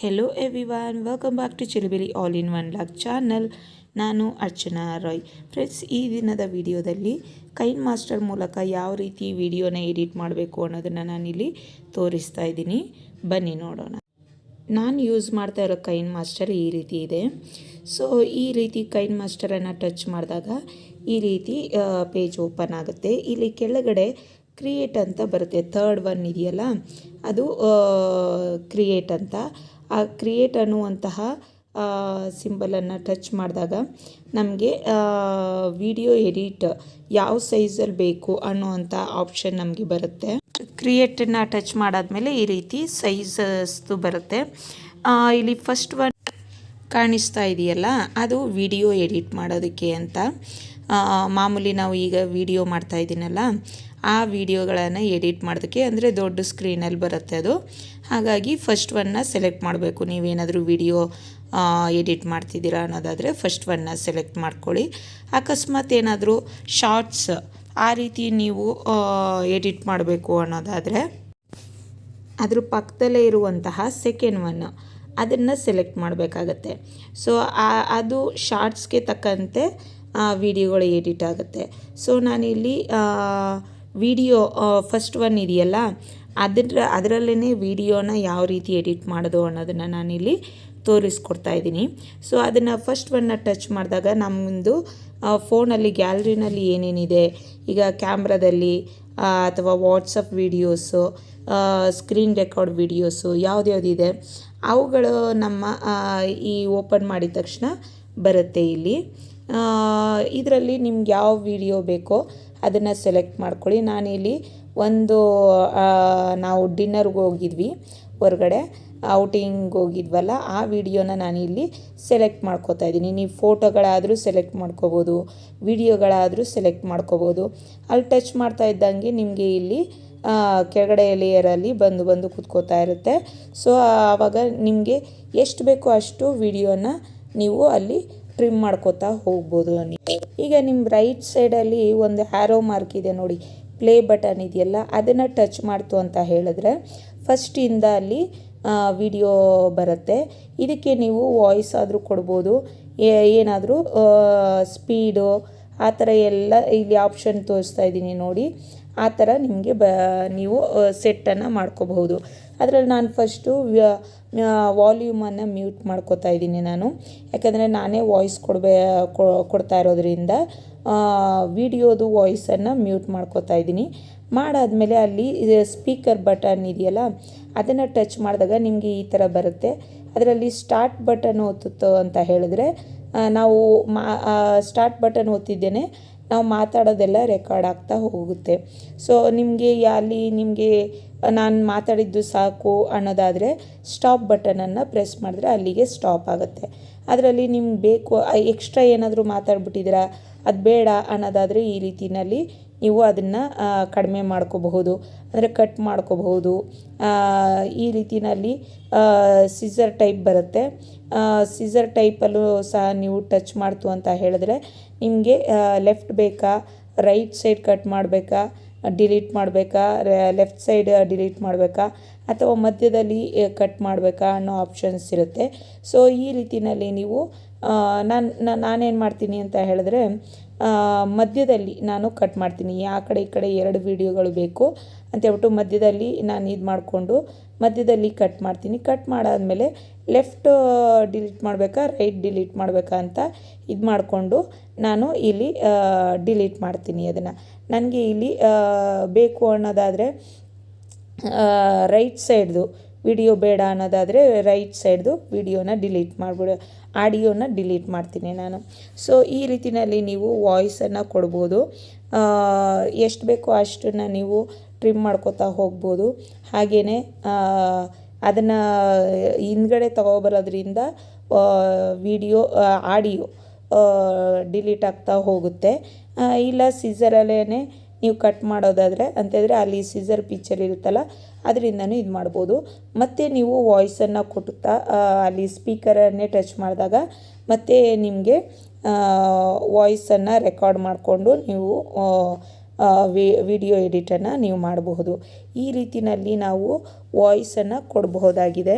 Hello everyone welcome back to Chilibili all in one lock channel ನಾನು Archana Roy. Friends ಈ ದಿನದ ವಿಡಿಯೋದಲ್ಲಿ ಕೈನ್ ಮಾಸ್ಟರ್ ಮೂಲಕ ಯಾವ ರೀತಿ ವಿಡಿಯೋನ ಎಡಿಟ್ ಮಾಡಬೇಕು ಅನ್ನೋದನ್ನು ನಾನಿಲ್ಲಿ ತೋರಿಸ್ತಾ ಇದ್ದೀನಿ. ಬನ್ನಿ ನೋಡೋಣ. ನಾನು ಯೂಸ್ ಮಾಡ್ತಾ ಇರೋ ಕೈನ್ ಮಾಸ್ಟರ್ ಈ ರೀತಿ ಇದೆ. ಸೊ ಈ ರೀತಿ ಕೈನ್ ಮಾಸ್ಟರನ್ನು ಟಚ್ ಮಾಡಿದಾಗ ಈ ರೀತಿ ಪೇಜ್ ಓಪನ್ ಆಗುತ್ತೆ. ಇಲ್ಲಿ ಕೆಳಗಡೆ ಕ್ರಿಯೇಟ್ ಅಂತ ಬರುತ್ತೆ. ಥರ್ಡ್ ಒನ್ ಇದೆಯಲ್ಲ? ಅದು ಕ್ರಿಯೇಟ್ ಅಂತ. ಆ ಕ್ರಿಯೇಟ್ ಅನ್ನುವಂತಹ ಸಿಂಬಲನ್ನು ಟಚ್ ಮಾಡಿದಾಗ ನಮಗೆ ವಿಡಿಯೋ ಎಡಿಟ್ ಯಾವ ಸೈಜಲ್ಲಿ ಬೇಕು ಅನ್ನುವಂಥ ಆಪ್ಷನ್ ನಮಗೆ ಬರುತ್ತೆ. ಕ್ರಿಯೇಟನ್ನು ಟಚ್ ಮಾಡಾದಮೇಲೆ ಈ ರೀತಿ ಸೈಜಸ್ದು ಬರುತ್ತೆ. ಇಲ್ಲಿ ಫಸ್ಟ್ ಒನ್ ಕಾಣಿಸ್ತಾ ಇದೆಯಲ್ಲ, ಅದು ವಿಡಿಯೋ ಎಡಿಟ್ ಮಾಡೋದಕ್ಕೆ ಅಂತ. ಮಾಮೂಲಿ ನಾವು ಈಗ ವಿಡಿಯೋ ಮಾಡ್ತಾ ಇದ್ದೀನಲ್ಲ ಆ ವಿಡಿಯೋಗಳನ್ನು ಎಡಿಟ್ ಮಾಡೋದಕ್ಕೆ ಅಂದರೆ ದೊಡ್ಡ ಸ್ಕ್ರೀನಲ್ಲಿ ಬರುತ್ತೆ ಅದು. ಹಾಗಾಗಿ ಫಸ್ಟ್ ಒನ್ನ ಸೆಲೆಕ್ಟ್ ಮಾಡಬೇಕು. ನೀವೇನಾದರೂ ವಿಡಿಯೋ ಎಡಿಟ್ ಮಾಡ್ತಿದ್ದೀರಾ ಅನ್ನೋದಾದರೆ ಫಸ್ಟ್ ಒನ್ನ ಸೆಲೆಕ್ಟ್ ಮಾಡ್ಕೊಳ್ಳಿ. ಅಕಸ್ಮಾತ್ ಏನಾದರೂ ಶಾರ್ಟ್ಸ್ ಆ ರೀತಿ ನೀವು ಎಡಿಟ್ ಮಾಡಬೇಕು ಅನ್ನೋದಾದರೆ ಅದ್ರ ಪಕ್ಕದಲ್ಲೇ ಇರುವಂತಹ ಸೆಕೆಂಡ್ ಒನ್ ಅದನ್ನು ಸೆಲೆಕ್ಟ್ ಮಾಡಬೇಕಾಗತ್ತೆ. ಸೊ ಅದು ಶಾರ್ಟ್ಸ್ಗೆ ತಕ್ಕಂತೆ ವಿಡಿಯೋಗಳು ಎಡಿಟ್ ಆಗುತ್ತೆ. ಸೊ ನಾನಿಲ್ಲಿ ವಿಡಿಯೋ ಫಸ್ಟ್ ಒನ್ ಇದೆಯಲ್ಲ? ಅದರ ಅದರಲ್ಲೇ ವಿಡಿಯೋನ ಯಾವ ರೀತಿ ಎಡಿಟ್ ಮಾಡೋದು ಅನ್ನೋದನ್ನು ನಾನಿಲ್ಲಿ ತೋರಿಸ್ಕೊಡ್ತಾ ಇದ್ದೀನಿ. ಸೊ ಅದನ್ನು ಫಸ್ಟ್ ಒನ್ನ ಟಚ್ ಮಾಡಿದಾಗ ನಮ್ಮದು ಫೋನಲ್ಲಿ ಗ್ಯಾಲರಿನಲ್ಲಿ ಏನೇನಿದೆ? ಈಗ ಕ್ಯಾಮ್ರಾದಲ್ಲಿ ಅಥವಾ WhatsApp videos screen record videos ಯಾವುದ್ಯಾವುದಿದೆ? ಅವುಗಳು ನಮ್ಮ ಈ ಓಪನ್ ಮಾಡಿದ ತಕ್ಷಣ ಬರುತ್ತೆ ಇಲ್ಲಿ. ಇದರಲ್ಲಿ ನಿಮ್ಗೆ ಯಾವ ವಿಡಿಯೋ ಬೇಕೋ ಅದನ್ನು ಸೆಲೆಕ್ಟ್ ಮಾಡ್ಕೊಳ್ಳಿ. ನಾನಿಲ್ಲಿ ಒಂದು ನಾವು ಡಿನ್ನರ್ಗೆ ಹೋಗಿದ್ವಿ ಹೊರಗಡೆ. ಔಟಿಂಗ್ ಹೋಗಿದ್ವಲ್ಲ, ಆ ವಿಡಿಯೋನ ನಾನಿಲ್ಲಿ ಸೆಲೆಕ್ಟ್ ಮಾಡ್ಕೋತಾ ಇದ್ದೀನಿ. ನೀವು ಫೋಟೋಗಳಾದರೂ ಸೆಲೆಕ್ಟ್ ಮಾಡ್ಕೋಬೋದು, ವಿಡಿಯೋಗಳಾದರೂ ಸೆಲೆಕ್ಟ್ ಮಾಡ್ಕೋಬೋದು. ಅಲ್ಲಿ ಟಚ್ ಮಾಡ್ತಾ ಇದ್ದಂಗೆ ನಿಮಗೆ ಇಲ್ಲಿ ಕೆಳಗಡೆ ಲೇಯರಲ್ಲಿ ಬಂದು ಬಂದು ಕುತ್ಕೋತಾ ಇರುತ್ತೆ. ಸೊ ಆವಾಗ ನಿಮಗೆ ಎಷ್ಟು ಬೇಕೋ ಅಷ್ಟು ವಿಡಿಯೋನ ನೀವು ಅಲ್ಲಿ ಟ್ರಿಮ್ ಮಾಡ್ಕೋತಾ ಹೋಗ್ಬೋದು ನೀವು ಈಗ ನಿಮ್ಮ ರೈಟ್ ಸೈಡಲ್ಲಿ ಒಂದು ಹ್ಯಾರೋ ಮಾರ್ಕ್ ಇದೆ ನೋಡಿ. ಪ್ಲೇ ಬಟನ್ ಇದೆಯಲ್ಲ, ಅದನ್ನು ಟಚ್ ಮಾಡ್ತು ಅಂತ ಹೇಳಿದ್ರೆ ಫಸ್ಟಿಂದ ಅಲ್ಲಿ ವಿಡಿಯೋ ಬರುತ್ತೆ. ಇದಕ್ಕೆ ನೀವು ವಾಯ್ಸ್ ಆದರೂ ಕೊಡ್ಬೋದು. ಏನಾದರೂ ಸ್ಪೀಡು ಆ ಥರ ಎಲ್ಲ ಇಲ್ಲಿ ಆಪ್ಷನ್ ತೋರಿಸ್ತಾ ಇದ್ದೀನಿ ನೋಡಿ. ಆ ಥರ ನಿಮಗೆ ಬ, ನೀವು ಸೆಟ್ಟನ್ನು ಮಾಡ್ಕೋಬಹುದು. ಅದರಲ್ಲಿ ನಾನು ಫಸ್ಟು ವಾಲ್ಯೂಮನ್ನು ಮ್ಯೂಟ್ ಮಾಡ್ಕೋತಾ ಇದ್ದೀನಿ ನಾನು. ಯಾಕಂದರೆ ನಾನೇ ವಾಯ್ಸ್ ಕೊಡಬೇ ಕೊಡ್ತಾ ಇರೋದ್ರಿಂದ ವಿಡಿಯೋದು ವಾಯ್ಸನ್ನು ಮ್ಯೂಟ್ ಮಾಡ್ಕೋತಾ ಇದ್ದೀನಿ. ಮಾಡಾದಮೇಲೆ ಅಲ್ಲಿ ಸ್ಪೀಕರ್ ಬಟನ್ ಇದೆಯಲ್ಲ, ಅದನ್ನು ಟಚ್ ಮಾಡಿದಾಗ ನಿಮಗೆ ಈ ಥರ ಬರುತ್ತೆ. ಅದರಲ್ಲಿ ಸ್ಟಾರ್ಟ್ ಬಟನ್ ಒತ್ತುತ್ತೋ ಅಂತ ಹೇಳಿದ್ರೆ ನಾವು ಮಾ ಸ್ಟಾರ್ಟ್ ಬಟನ್ ಒತ್ತಿದ್ದೇನೆ ನಾವು ಮಾತಾಡೋದೆಲ್ಲ ರೆಕಾರ್ಡ್ ಆಗ್ತಾ ಹೋಗುತ್ತೆ. ಸೊ ನಿಮಗೆ ಅಲ್ಲಿ ನಿಮಗೆ, ನಾನು ಮಾತಾಡಿದ್ದು ಸಾಕು ಅನ್ನೋದಾದರೆ ಸ್ಟಾಪ್ ಬಟನನ್ನು ಪ್ರೆಸ್ ಮಾಡಿದ್ರೆ ಅಲ್ಲಿಗೆ ಸ್ಟಾಪ್ ಆಗುತ್ತೆ. ಅದರಲ್ಲಿ ನಿಮ್ಗೆ ಬೇಕು ಎಕ್ಸ್ಟ್ರಾ ಏನಾದರೂ ಮಾತಾಡ್ಬಿಟ್ಟಿದ್ದೀರಾ? ಅದು ಬೇಡ ಅನ್ನೋದಾದರೆ ಈ ರೀತಿಯಲ್ಲಿ ನೀವು ಅದನ್ನು ಕಡಿಮೆ ಮಾಡ್ಕೋಬಹುದು. ಅಂದರೆ ಕಟ್ ಮಾಡ್ಕೋಬಹುದು. ಈ ರೀತಿಯಲ್ಲಿ ಸಿಸರ್ ಟೈಪ್ ಬರುತ್ತೆ. ಸಿಸರ್ ಟೈಪಲ್ಲೂ ಸಹ ನೀವು ಟಚ್ ಮಾಡ್ತು ಅಂತ ಹೇಳಿದ್ರೆ ನಿಮಗೆ ಲೆಫ್ಟ್ ಬೇಕಾ ರೈಟ್ ಸೈಡ್ ಕಟ್ ಮಾಡಬೇಕಾ ಡಿಲೀಟ್ ಮಾಡಬೇಕಾ ಲೆಫ್ಟ್ ಸೈಡ್ ಡಿಲೀಟ್ ಮಾಡಬೇಕಾ, ಅಥವಾ ಮಧ್ಯದಲ್ಲಿ ಕಟ್ ಮಾಡಬೇಕಾ ಅನ್ನೋ ಆಪ್ಷನ್ಸ್ ಇರುತ್ತೆ. ಸೊ ಈ ರೀತಿಯಲ್ಲಿ ನೀವು ನಾನು, ನಾನೇನು ಮಾಡ್ತೀನಿ ಅಂತ ಹೇಳಿದ್ರೆ ಮಧ್ಯದಲ್ಲಿ ನಾನು ಕಟ್ ಮಾಡ್ತೀನಿ. ಆ ಕಡೆ ಈ ಕಡೆ ಎರಡು ವೀಡಿಯೋಗಳು ಬೇಕು ಅಂತ ಹೇಳ್ಬಿಟ್ಟು ಮಧ್ಯದಲ್ಲಿ ನಾನು ಇದು ಮಾಡಿಕೊಂಡು ಮಧ್ಯದಲ್ಲಿ ಕಟ್ ಮಾಡ್ತೀನಿ. ಕಟ್ ಮಾಡಾದಮೇಲೆ ಲೆಫ್ಟ್ ಡಿಲೀಟ್ ಮಾಡಬೇಕಾ ರೈಟ್ ಡಿಲೀಟ್ ಮಾಡಬೇಕಾ ಅಂತ ಇದು ಮಾಡಿಕೊಂಡು ನಾನು ಇಲ್ಲಿ ಡಿಲೀಟ್ ಮಾಡ್ತೀನಿ ಅದನ್ನು. ನನಗೆ ಇಲ್ಲಿ ಬೇಕು ಅನ್ನೋದಾದರೆ ರೈಟ್ ಸೈಡ್ದು ವಿಡಿಯೋ ಬೇಡ ಅನ್ನೋದಾದರೆ ರೈಟ್ ಸೈಡ್ದು ವಿಡಿಯೋನ ಡಿಲೀಟ್ ಮಾಡಿಬಿಡು, ಆಡಿಯೋನ ಡಿಲೀಟ್ ಮಾಡ್ತೀನಿ ನಾನು. ಸೊ ಈ ರೀತಿಯಲ್ಲಿ ನೀವು ವಾಯ್ಸನ್ನು ಕೊಡ್ಬೋದು. ಎಷ್ಟು ಬೇಕೋ ಅಷ್ಟನ್ನು ನೀವು ಟ್ರಿಮ್ ಮಾಡ್ಕೋತಾ ಹೋಗ್ಬೋದು. ಹಾಗೆಯೇ ಅದನ್ನು ಹಿಂದ್ಗಡೆ ತಗೋಬರೋದ್ರಿಂದ ವಿಡಿಯೋ ಆಡಿಯೋ ಡಿಲೀಟ್ ಆಗ್ತಾ ಹೋಗುತ್ತೆ. ಇಲ್ಲ ಸೀಸರಲ್ಲೇ ನೀವು ಕಟ್ ಮಾಡೋದಾದರೆ ಅಂತಂದರೆ ಅಲ್ಲಿ ಸೀಸರ್ ಪಿಚ್ಚರ್ ಇರುತ್ತಲ್ಲ ಅದರಿಂದನೂ ಇದು ಮಾಡ್ಬೋದು. ಮತ್ತು ನೀವು ವಾಯ್ಸನ್ನು ಕೊಟ್ಟುತ್ತಾ ಅಲ್ಲಿ ಸ್ಪೀಕರನ್ನೇ ಟಚ್ ಮಾಡಿದಾಗ, ಮತ್ತೆ ನಿಮಗೆ ವಾಯ್ಸನ್ನು ರೆಕಾರ್ಡ್ ಮಾಡಿಕೊಂಡು ನೀವು ವಿಡಿಯೋ ಎಡಿಟನ್ನು ನೀವು ಮಾಡಬಹುದು. ಈ ರೀತಿಯಲ್ಲಿ ನಾವು ವಾಯ್ಸನ್ನು ಕೊಡಬಹುದಾಗಿದೆ.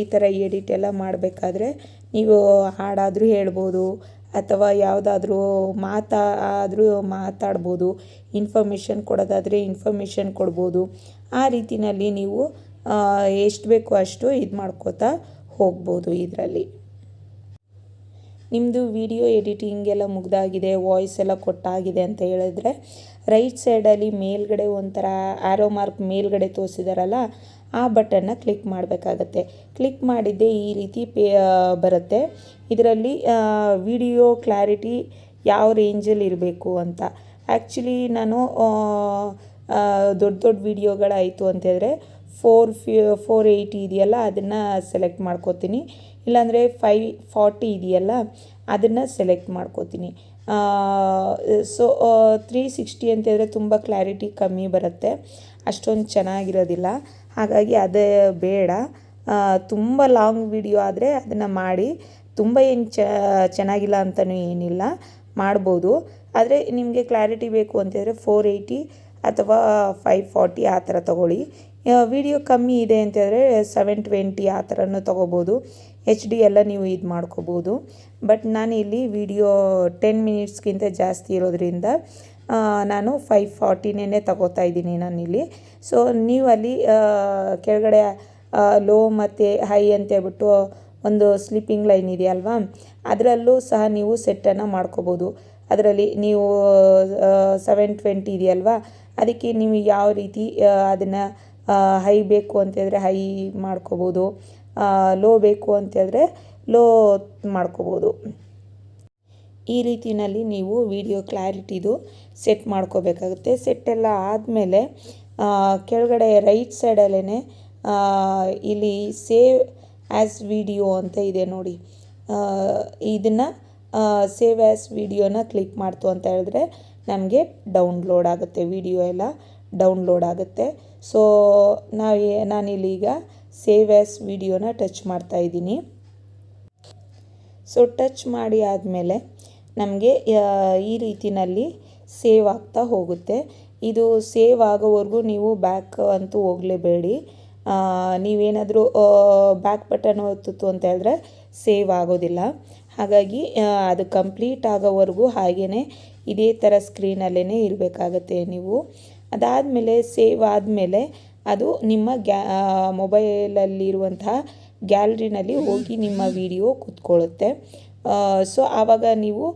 ಈ ಥರ ಎಡಿಟ್ ಎಲ್ಲ ಮಾಡಬೇಕಾದ್ರೆ ನೀವು ಹಾಡಾದರೂ ಹೇಳ್ಬೋದು ಅಥವಾ ಯಾವುದಾದ್ರೂ ಮಾತಾ, ಆದರೂ ಮಾತಾಡ್ಬೋದು ಇನ್ಫಾರ್ಮೇಷನ್ ಕೊಡೋದಾದರೆ ಇನ್ಫಾರ್ಮೇಷನ್ ಕೊಡ್ಬೋದು. ಆ ರೀತಿಯಲ್ಲಿ ನೀವು ಎಷ್ಟು ಬೇಕೋ ಅಷ್ಟು ಇದು ಮಾಡ್ಕೋತಾ ಹೋಗ್ಬೋದು ಇದರಲ್ಲಿ. ನಿಮ್ಮದು ವಿಡಿಯೋ ಎಡಿಟಿಂಗ್ ಎಲ್ಲ ಮುಗ್ದಾಗಿದೆ ವಾಯ್ಸ್ ಎಲ್ಲ ಕೊಟ್ಟಾಗಿದೆ ಅಂತ ಹೇಳಿದ್ರೆ ರೈಟ್ ಸೈಡಲ್ಲಿ ಮೇಲ್ಗಡೆ ಒಂಥರ ಆರೋ ಮಾರ್ಕ್ ಮೇಲ್ಗಡೆ ತೋರಿಸಿದಾರಲ್ಲ, ಆ ಬಟನ್ನ ಕ್ಲಿಕ್ ಮಾಡಬೇಕಾಗತ್ತೆ. ಕ್ಲಿಕ್ ಮಾಡಿದ್ದೆ ಈ ರೀತಿ ಪೇ ಬರುತ್ತೆ. ಇದರಲ್ಲಿ ವಿಡಿಯೋ ಕ್ಲಾರಿಟಿ ಯಾವ ರೇಂಜಲ್ಲಿ ಇರಬೇಕು ಅಂತ. ಆ್ಯಕ್ಚುಲಿ ನಾನು ದೊಡ್ಡ ದೊಡ್ಡ ವಿಡಿಯೋಗಳಾಯಿತು ಅಂತಂದರೆ ಫೋರ್ ಫಿ ಫೋರ್ ಏಯ್ಟಿ ಇದೆಯಲ್ಲ, ಅದನ್ನು ಸೆಲೆಕ್ಟ್ ಮಾಡ್ಕೋತೀನಿ. ಇಲ್ಲಾಂದರೆ ಫೈ ಫಾರ್ಟಿ ಇದೆಯಲ್ಲ, ಅದನ್ನು ಸೆಲೆಕ್ಟ್ ಮಾಡ್ಕೋತೀನಿ. ಸೊ ತ್ರೀ ಸಿಕ್ಸ್ಟಿ ಅಂತಿದ್ರೆ ತುಂಬ ಕ್ಲಾರಿಟಿ ಕಮ್ಮಿ ಬರುತ್ತೆ. ಅಷ್ಟೊಂದು ಚೆನ್ನಾಗಿರೋದಿಲ್ಲ. ಹಾಗಾಗಿ ಅದೇ ಬೇಡ. ತುಂಬ ಲಾಂಗ್ ವಿಡಿಯೋ ಆದರೆ ಅದನ್ನು ಮಾಡಿ ತುಂಬ ಏನು ಚೆನ್ನಾಗಿಲ್ಲ ಅಂತಲೂ ಏನಿಲ್ಲ. ಮಾಡ್ಬೋದು. ಆದರೆ ನಿಮಗೆ ಕ್ಲಾರಿಟಿ ಬೇಕು ಅಂತಂದರೆ ಫೋರ್ ಏಯ್ಟಿ ಅಥವಾ ಫೈವ್ ಫಾರ್ಟಿ ಆ ಥರ ತೊಗೊಳ್ಳಿ. ವಿಡಿಯೋ ಕಮ್ಮಿ ಇದೆ ಅಂತಂದರೆ ಸೆವೆನ್ ಟ್ವೆಂಟಿ ಆ ಥರನೂ ತೊಗೋಬೋದು. ಎಚ್ ಡಿ ಎಲ್ಲ ನೀವು ಇದು ಮಾಡ್ಕೋಬೋದು. ಬಟ್ ನಾನು ಇಲ್ಲಿ ವಿಡಿಯೋ ಟೆನ್ ಮಿನಿಟ್ಸ್ಗಿಂತ ಜಾಸ್ತಿ ಇರೋದ್ರಿಂದ ನಾನು ಫೈವ್ ಫಾರ್ಟಿನೇ ತಗೋತಾ ಇದ್ದೀನಿ ನಾನಿಲ್ಲಿ. ಸೊ ನೀವು ಅಲ್ಲಿ ಕೆಳಗಡೆ ಲೋ ಮತ್ತು ಹೈ ಅಂತ ಹೇಳ್ಬಿಟ್ಟು ಒಂದು ಸ್ಲೀಪಿಂಗ್ ಲೈನ್ ಇದೆಯಲ್ವಾ, ಅದರಲ್ಲೂ ಸಹ ನೀವು ಸೆಟ್ಟನ್ನು ಮಾಡ್ಕೋಬೋದು. ಅದರಲ್ಲಿ ನೀವು ಸೆವೆನ್ ಟ್ವೆಂಟಿ ಇದೆಯಲ್ವಾ, ಅದಕ್ಕೆ ನೀವು ಯಾವ ರೀತಿ ಅದನ್ನು ಹೈ ಬೇಕು ಅಂತೇಳಿದ್ರೆ ಹೈ ಮಾಡ್ಕೋಬೋದು ಲೋ ಬೇಕು ಅಂತೇಳಿದ್ರೆ ಲೋ ಮಾಡ್ಕೋಬೋದು. ಈ ರೀತಿಯಲ್ಲಿ ನೀವು ವಿಡಿಯೋ ಕ್ಲಾರಿಟಿದು ಸೆಟ್ ಮಾಡ್ಕೋಬೇಕಾಗುತ್ತೆ. ಸೆಟ್ ಎಲ್ಲ ಆದಮೇಲೆ ಕೆಳಗಡೆ ರೈಟ್ ಸೈಡಲ್ಲೇ ಇಲ್ಲಿ ಸೇವ್ ಆ್ಯಸ್ ವಿಡಿಯೋ ಅಂತ ಇದೆ ನೋಡಿ. ಇದನ್ನು ಸೇವ್ ಆ್ಯಸ್ ವಿಡಿಯೋನ ಕ್ಲಿಕ್ ಮಾಡ್ತು ಅಂತ ಹೇಳಿದ್ರೆ ನಮಗೆ ಡೌನ್ಲೋಡ್ ಆಗುತ್ತೆ. ವಿಡಿಯೋ ಎಲ್ಲ ಡೌನ್ಲೋಡ್ ಆಗುತ್ತೆ. ಸೊ, ನಾವು, ನಾನಿಲ್ಲಿ ಈಗ ಸೇವ್ ಆ್ಯಸ್ ವಿಡಿಯೋನ ಟಚ್ ಮಾಡ್ತಾ ಇದ್ದೀನಿ. ಸೊ ಟಚ್ ಮಾಡಿ ಆದಮೇಲೆ ನಮಗೆ ಈ ರೀತಿಯಲ್ಲಿ ಸೇವ್ ಆಗ್ತಾ ಹೋಗುತ್ತೆ. ಇದು ಸೇವ್ ಆಗೋವರೆಗೂ ನೀವು ಬ್ಯಾಕ್ ಅಂತೂ ಹೋಗಲೇಬೇಡಿ. ನೀವೇನಾದರೂ ಬ್ಯಾಕ್ ಬಟನ್ ಒತ್ತಿತ್ತು ಅಂತ ಹೇಳಿದ್ರೆ ಸೇವ್ ಆಗೋದಿಲ್ಲ. ಹಾಗಾಗಿ ಅದು ಕಂಪ್ಲೀಟ್ ಆಗೋವರೆಗೂ ಹಾಗೆಯೇ ಇದೇ ಥರ ಸ್ಕ್ರೀನಲ್ಲೇ ಇರಬೇಕಾಗತ್ತೆ ನೀವು. ಅದಾದಮೇಲೆ ಸೇವ್ ಆದಮೇಲೆ ಅದು ನಿಮ್ಮ ಗ್ಯಾ ಮೊಬೈಲಲ್ಲಿರುವಂತಹ ಗ್ಯಾಲ್ರಿನಲ್ಲಿ ಹೋಗಿ ನಿಮ್ಮ ವಿಡಿಯೋ ಕೂತ್ಕೊಳ್ಳುತ್ತೆ. ಸೊ ಆವಾಗ ನೀವು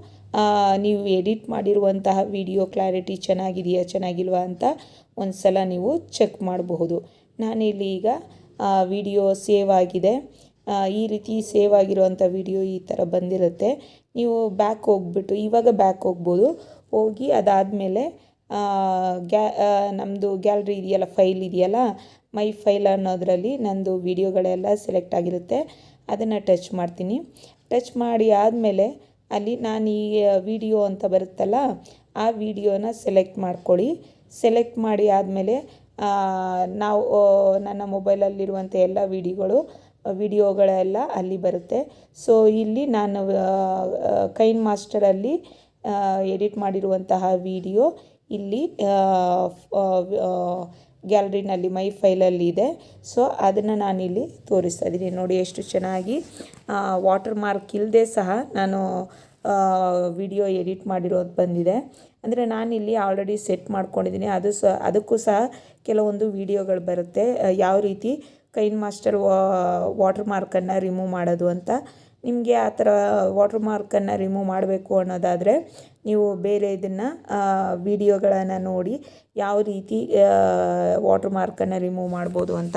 ನೀವು ಎಡಿಟ್ ಮಾಡಿರುವಂತಹ ವಿಡಿಯೋ ಕ್ಲಾರಿಟಿ ಚೆನ್ನಾಗಿದೆಯಾ, ಚೆನ್ನಾಗಿಲ್ವಾ ಅಂತ ಒಂದು ಸಲ ನೀವು ಚೆಕ್ ಮಾಡಬಹುದು. ನಾನಿಲ್ಲಿ ಈಗ ವಿಡಿಯೋ ಸೇವ್ ಆಗಿದೆ. ಈ ರೀತಿ ಸೇವ್ ಆಗಿರುವಂಥ ವಿಡಿಯೋ ಈ ಥರ ಬಂದಿರುತ್ತೆ. ನೀವು ಬ್ಯಾಕ್ ಹೋಗ್ಬಿಟ್ಟು, ಇವಾಗ ಬ್ಯಾಕ್ ಹೋಗ್ಬೋದು. ಹೋಗಿ ಅದಾದಮೇಲೆ ಗ್ಯಾ ನಮ್ಮದು ಗ್ಯಾಲ್ರಿ ಇದೆಯಲ್ಲ ಫೈಲ್ ಇದೆಯಲ್ಲ ಮೈ ಫೈಲ್ ಅನ್ನೋದರಲ್ಲಿ ನಂದು ವಿಡಿಯೋಗಳೆಲ್ಲ ಸೆಲೆಕ್ಟ್ ಆಗಿರುತ್ತೆ. ಅದನ್ನು ಟಚ್ ಮಾಡ್ತೀನಿ. ಟಚ್ ಮಾಡಿ ಆದಮೇಲೆ ಅಲ್ಲಿ ನಾನು ಈ ವಿಡಿಯೋ ಅಂತ ಬರುತ್ತಲ್ಲ, ಆ ವಿಡಿಯೋನ ಸೆಲೆಕ್ಟ್ ಮಾಡ್ಕೊಳ್ಳಿ. ಸೆಲೆಕ್ಟ್ ಮಾಡಿ ಆದಮೇಲೆ ನಾವು ನನ್ನ ಮೊಬೈಲಲ್ಲಿರುವಂಥ ಎಲ್ಲ ವಿಡಿಯೋಗಳು, ವಿಡಿಯೋಗಳೆಲ್ಲ ಅಲ್ಲಿ ಬರುತ್ತೆ. ಸೊ, ಇಲ್ಲಿ ನಾನು ಕೈನ್ ಮಾಸ್ಟರಲ್ಲಿ ಎಡಿಟ್ ಮಾಡಿರುವಂತಹ ವಿಡಿಯೋ ಇಲ್ಲಿ ಗ್ಯಾಲರಿನಲ್ಲಿ ಮೈ ಫೈಲಲ್ಲಿ ಇದೆ. ಸೊ ಅದನ್ನು ನಾನಿಲ್ಲಿ ತೋರಿಸ್ತಾ ಇದ್ದೀನಿ ನೋಡಿ ಎಷ್ಟು ಚೆನ್ನಾಗಿ ವಾಟರ್ ಮಾರ್ಕ್ ಇಲ್ಲದೆ ಸಹ ನಾನು ವಿಡಿಯೋ ಎಡಿಟ್ ಮಾಡಿರೋದು ಬಂದಿದೆ. ಅಂದರೆ ನಾನಿಲ್ಲಿ ಆಲ್ರೆಡಿ ಸೆಟ್ ಮಾಡ್ಕೊಂಡಿದ್ದೀನಿ. ಅದು ಸಹ ಅದಕ್ಕೂ ಸಹ ಕೆಲವೊಂದು ವಿಡಿಯೋಗಳು ಬರುತ್ತೆ. ಯಾವ ರೀತಿ ಕೈನ್ ಮಾಸ್ಟರ್ ವಾಟರ್ ಮಾರ್ಕನ್ನು ರಿಮೂವ್ ಮಾಡೋದು ಅಂತ. ನಿಮಗೆ ಆ ಥರ ವಾಟರ್ ಮಾರ್ಕನ್ನು ರಿಮೂವ್ ಮಾಡಬೇಕು ಅನ್ನೋದಾದರೆ ನೀವು ಬೇರೆ ಇದನ್ನು ವಿಡಿಯೋಗಳನ್ನು ನೋಡಿ ಯಾವ ರೀತಿ ವಾಟರ್ ಮಾರ್ಕನ್ನು ರಿಮೂವ್ ಮಾಡ್ಬೋದು ಅಂತ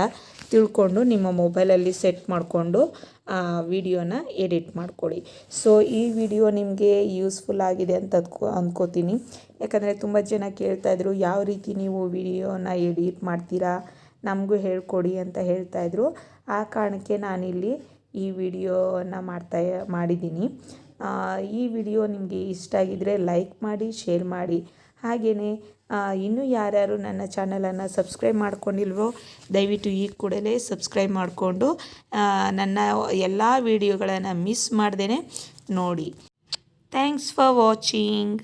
ತಿಳ್ಕೊಂಡು ನಿಮ್ಮ ಮೊಬೈಲಲ್ಲಿ ಸೆಟ್ ಮಾಡಿಕೊಂಡು ವಿಡಿಯೋನ ಎಡಿಟ್ ಮಾಡ್ಕೊಳ್ಳಿ. ಸೊ ಈ ವಿಡಿಯೋ ನಿಮಗೆ ಯೂಸ್ಫುಲ್ ಆಗಿದೆ ಅಂತ ಅಂದ್ಕೊ ಅಂದ್ಕೋತೀನಿ ಯಾಕಂದರೆ ತುಂಬ ಜನ ಕೇಳ್ತಾಯಿದ್ರು ಯಾವ ರೀತಿ ನೀವು ವಿಡಿಯೋನ ಎಡಿಟ್ ಮಾಡ್ತೀರಾ, ನಮಗೂ ಹೇಳ್ಕೊಡಿ ಅಂತ ಹೇಳ್ತಾಯಿದ್ರು ಆ ಕಾರಣಕ್ಕೆ ನಾನಿಲ್ಲಿ ಈ ವಿಡಿಯೋವನ್ನು ಮಾಡ್ತಾ ಮಾಡಿದ್ದೀನಿ. ಈ ವಿಡಿಯೋ ನಿಮಗೆ ಇಷ್ಟ ಆಗಿದ್ದರೆ ಲೈಕ್ ಮಾಡಿ, ಶೇರ್ ಮಾಡಿ. ಹಾಗೆಯೇ ಇನ್ನೂ ಯಾರ್ಯಾರು ನನ್ನ ಚಾನಲನ್ನು ಸಬ್ಸ್ಕ್ರೈಬ್ ಮಾಡ್ಕೊಂಡಿಲ್ವೋ, ದಯವಿಟ್ಟು ಈ ಕೂಡಲೇ ಸಬ್ಸ್ಕ್ರೈಬ್ ಮಾಡಿಕೊಂಡು ನನ್ನ ಎಲ್ಲ ವಿಡಿಯೋಗಳನ್ನು ಮಿಸ್ ಮಾಡ್ದೇ ನೋಡಿ. Thanks for watching.